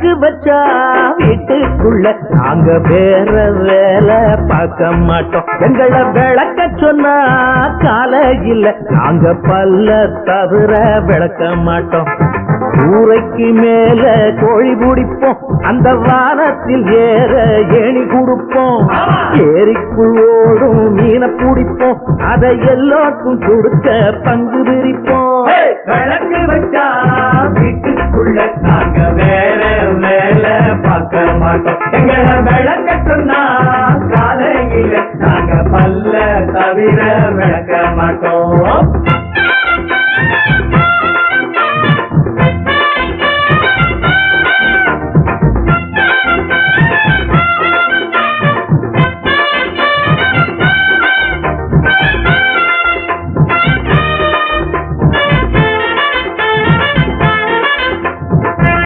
கணக்கு வச்சா வீட்டுக்குள்ள நாங்க வேற வேலை பார்க்க மாட்டோம். எங்களை விளக்க சொன்னா காலையில் நாங்க பல்ல தவிர விளக்க மாட்டோம். கூரைக்கு மேல கோழி பிடிப்போம். அந்த வானத்தில் ஏற ஏணி கொடுப்போம். ஏரிக்குள் ஓடும் மீனை பிடிப்போம். அதை எல்லாருக்கும் கொடுக்க பங்கு பிரிப்போம். விளக்கு வச்சா வீட்டுக்குள்ள நாங்க வேற மாட்டோம். எங்களை விளக்க சொன்னா காலையில நாங்க பல்ல தவிர விளக்க மாட்டோம்.